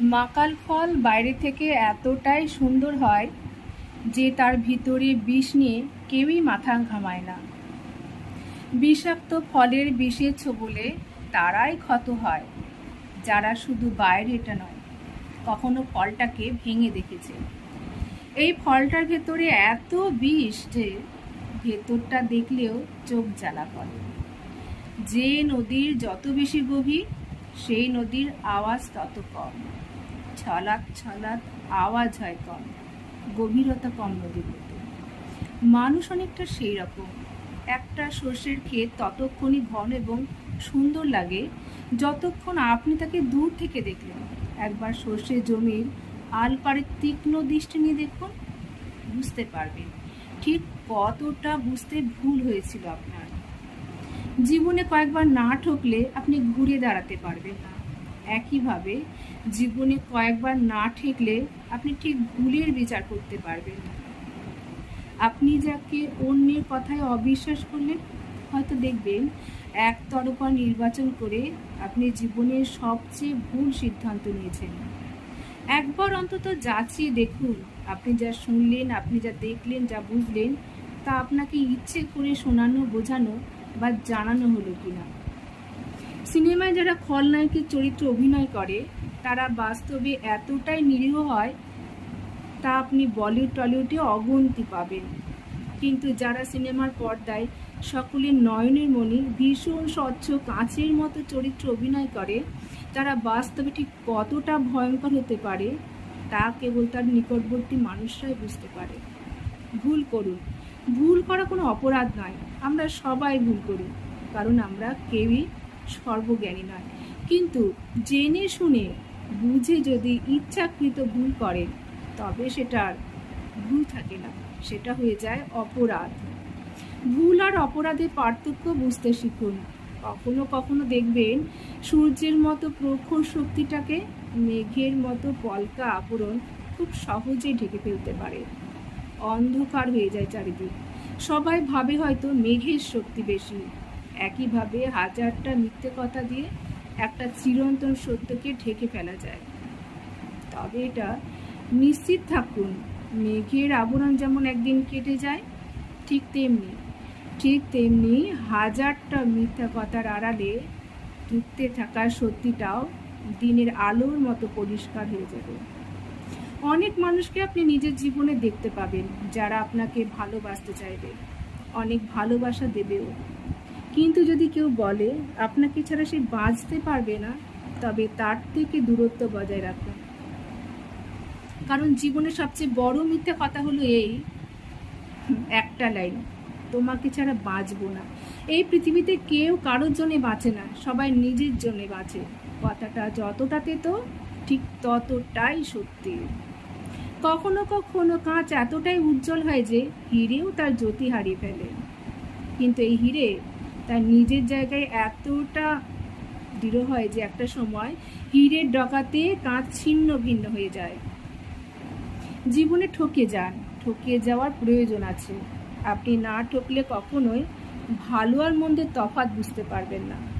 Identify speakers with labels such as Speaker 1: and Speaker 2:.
Speaker 1: মাকাল ফল বাইরে থেকে এতটাই সুন্দর হয় যে তার ভিতরে বিষ নিয়ে কেউই মাথা ঘামায় না। বিষাক্ত ফলের বিষের ছোবলে তারাই ক্ষত হয়, যারা শুধু বাইরে এটা নয়, কখনো ফলটাকে ভেঙে দেখেছে। এই ফলটার ভেতরে এত বিষ যে ভেতরটা দেখলেও চোখ জ্বালা করে। যে নদীর যত বেশি গভীর, সেই নদীর আওয়াজ তত কম। ছলাৎ ছলাৎ আওয়াজ হয় কম, গভীরতা কম নদীর মধ্যে মানুষ অনেকটা সেই রকম। একটা সর্ষের ক্ষেত ততক্ষণই ঘন এবং সুন্দর লাগে। যতক্ষণ আপনি তাকে দূর থেকে দেখলেন, একবার সর্ষে জমির আলপাড়ের তীক্ষ্ণ দৃষ্টি নিয়ে দেখুন, বুঝতে পারবেন ঠিক কতটা বুঝতে ভুল হয়েছিল আপনার। জীবনে কয়েকবার না ঠকলে আপনি ঘুরে দাঁড়াতে পারবেন না। একইভাবে জীবনে কয়েকবার না ঠেকলে আপনি ঠিক ভুলের বিচার করতে পারবেন আপনি যাকে অন্যের কথায় অবিশ্বাস করলেন হয়তো দেখবেন একতরফা নির্বাচন করে আপনি জীবনের সবচেয়ে ভুল সিদ্ধান্ত নিয়েছেন। একবার অন্তত যাচিয়ে দেখুন আপনি যা শুনলেন, আপনি যা দেখলেন, যা বুঝলেন তা আপনাকে ইচ্ছে করে শোনানো, বোঝানো বা জানানো হলো কিনা। সিনেমায় যারা খলনায়কের চরিত্র অভিনয় করে, তারা বাস্তবে এতটাই নিরীহ হয়, তা আপনি বলিউড, টলিউডে অগন্তি পাবেন। কিন্তু যারা সিনেমার পর্দায় সকলের নয়নের মণি, ভীষণ স্বচ্ছ কাঁচের মতো চরিত্র অভিনয় করে তারা বাস্তবে ঠিক কতটা ভয়ঙ্কর হতে পারে, তা কেবল তার নিকটবর্তী মানুষরাই বুঝতে পারে। ভুল করুন। ভুল করা কোনো অপরাধ নয়। আমরা সবাই ভুল করি। কারণ আমরা কেউই সর্বজ্ঞানী নয়। কিন্তু জেনে শুনে বুঝে যদি ইচ্ছাকৃত ভুল করেন, তবে সেটার ভুল থাকে না। সেটা হয়ে যায় অপরাধ। ভুল আর অপরাধের পার্থক্য বুঝতে শিখুন। কখনো কখনো দেখবেন সূর্যের মতো প্রখর শক্তিটাকে মেঘের মতো পলকা আবরণ খুব সহজেই ঢেকে ফেলতে পারে। অন্ধকার হয়ে যায় চারিদিক। সবাই ভাবে হয়তো মেঘের শক্তি বেশি। একইভাবে হাজারটা মিথ্যে কথা দিয়ে একটা চিরন্তন সত্যকে ঢেকে ফেলা যায়। তবে এটা নিশ্চিত থাকুন, মেঘের আবরণ যেমন একদিন কেটে যায়, ঠিক তেমনি ঠিক তেমনি হাজারটা মিথ্যা কথার আড়ালে ঢুকতে থাকা সত্যিটাও দিনের আলোর মতো পরিষ্কার হয়ে যাবে। অনেক মানুষকে আপনি নিজের জীবনে দেখতে পাবেন, যারা আপনাকে ভালোবাসতে চাইবে, অনেক ভালোবাসা দেবেও। কিন্তু যদি কেউ বলে, আপনাকে ছাড়া সে বাঁচতে পারবে না, তবে তার থেকে দূরত্ব বজায় রাখুন। কারণ জীবনের সবচেয়ে বড় মিথ্যা কথা হলো এই, একটা লাইন, তোমাকে ছাড়া বাঁচবো না। এই পৃথিবীতে কেউ কারোর জন্যে বাঁচে না, সবাই নিজের জন্যে বাঁচে। কথাটা যতটাতে তো ঠিক ততটাই সত্যি। কখনো কখনো কাঁচ এতটাই উজ্জ্বল হয় যে, হিরেও তার জ্যোতি হারিয়ে ফেলে। কিন্তু এই হিরে তার নিজের জায়গায় এতটা দৃঢ় হয় যে একটা সময় হীরের ডকাতে কাঁচ ছিন্ন ভিন্ন হয়ে যায়। জীবনে ঠকে যান, ঠকে যাওয়ার প্রয়োজন আছে। আপনি না ঠকলে কখনোই ভালো আর মন্দের তফাত বুঝতে পারবেন না।